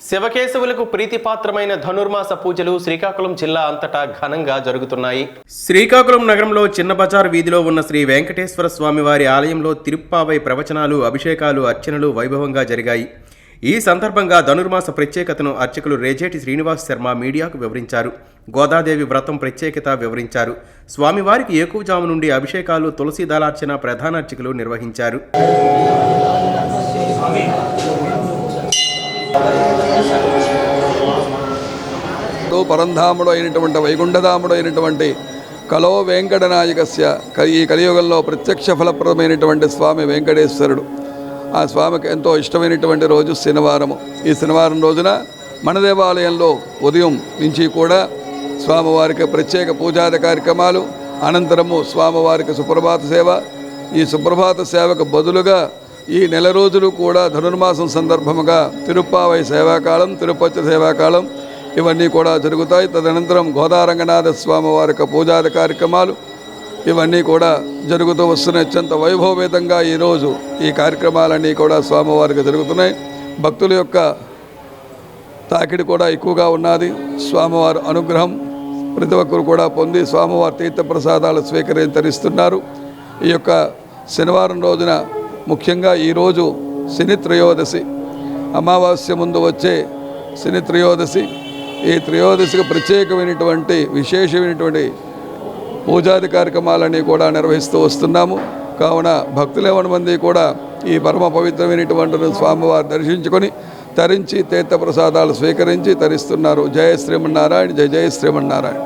శివకేశవులకు ప్రీతిపాత్రమైన ధనుర్మాస పూజలు శ్రీకాకుళం జిల్లా అంతటా ఘనంగా జరుగుతున్నాయి. శ్రీకాకుళం నగరంలో చిన్న బజార్ వీధిలో ఉన్న శ్రీ వెంకటేశ్వర స్వామివారి ఆలయంలో తిరుప్పావై ప్రవచనాలు అభిషేకాలు అర్చనలు వైభవంగా జరిగాయి. ఈ సందర్భంగా ధనుర్మాస ప్రత్యేకతను అర్చకులు రేజేటి శ్రీనివాస్ శర్మ మీడియాకు వివరించారు. గోదాదేవి వ్రతం ప్రత్యేకత వివరించారు. స్వామివారికి ఏకువజాము నుండి అభిషేకాలు తులసి దళార్చన ప్రధాన అర్చకులు నిర్వహించారు. పరంధాముడు అయినటువంటి వైకుంఠధాముడు అయినటువంటి కలో వెంకటనాయకస్య క- ఈ కలియుగంలో ప్రత్యక్ష ఫలప్రదమైనటువంటి స్వామి వెంకటేశ్వరుడు. ఆ స్వామికి ఎంతో ఇష్టమైనటువంటి రోజు శనివారము. ఈ శనివారం రోజున మన దేవాలయంలో ఉదయం నుంచి కూడా స్వామివారికి ప్రత్యేక పూజాది కార్యక్రమాలు అనంతరము స్వామివారికి సుప్రభాత సేవ. ఈ సుప్రభాత సేవకు బదులుగా ఈ నెల రోజులు కూడా ధనుర్మాసం సందర్భముగా తిరుప్పావై సేవాకాలం తిరుపతి సేవాకాలం ఇవన్నీ కూడా జరుగుతాయి. తదనంతరం గోదారంగనాథ స్వామి వారి యొక్క పూజాది కార్యక్రమాలు ఇవన్నీ కూడా జరుగుతూ వస్తున్నాయి. అత్యంత వైభవపేతంగా ఈరోజు ఈ కార్యక్రమాలన్నీ కూడా స్వామివారికి జరుగుతున్నాయి. భక్తుల యొక్క తాకిడి కూడా ఎక్కువగా ఉన్నది. స్వామివారి అనుగ్రహం ప్రతి ఒక్కరు కూడా పొంది స్వామివారి తీర్థప్రసాదాలు స్వీకరించరిస్తున్నారు. ఈ యొక్క శనివారం రోజున ముఖ్యంగా ఈరోజు శని త్రయోదశి. అమావాస్య ముందు వచ్చే శని త్రయోదశి. ఈ త్రయోదశికి ప్రత్యేకమైనటువంటి విశేషమైనటువంటి పూజాది కార్యక్రమాలన్నీ కూడా నిర్వహిస్తూ వస్తున్నాము. కావున భక్తులేవన మంది కూడా ఈ పరమ పవిత్రమైనటువంటి స్వామివారు దర్శించుకొని తరించి తీర్థప్రసాదాలు స్వీకరించి తరిస్తున్నారు. జయ శ్రీమన్నారాయణ జయ జయ శ్రీమన్నారాయణ.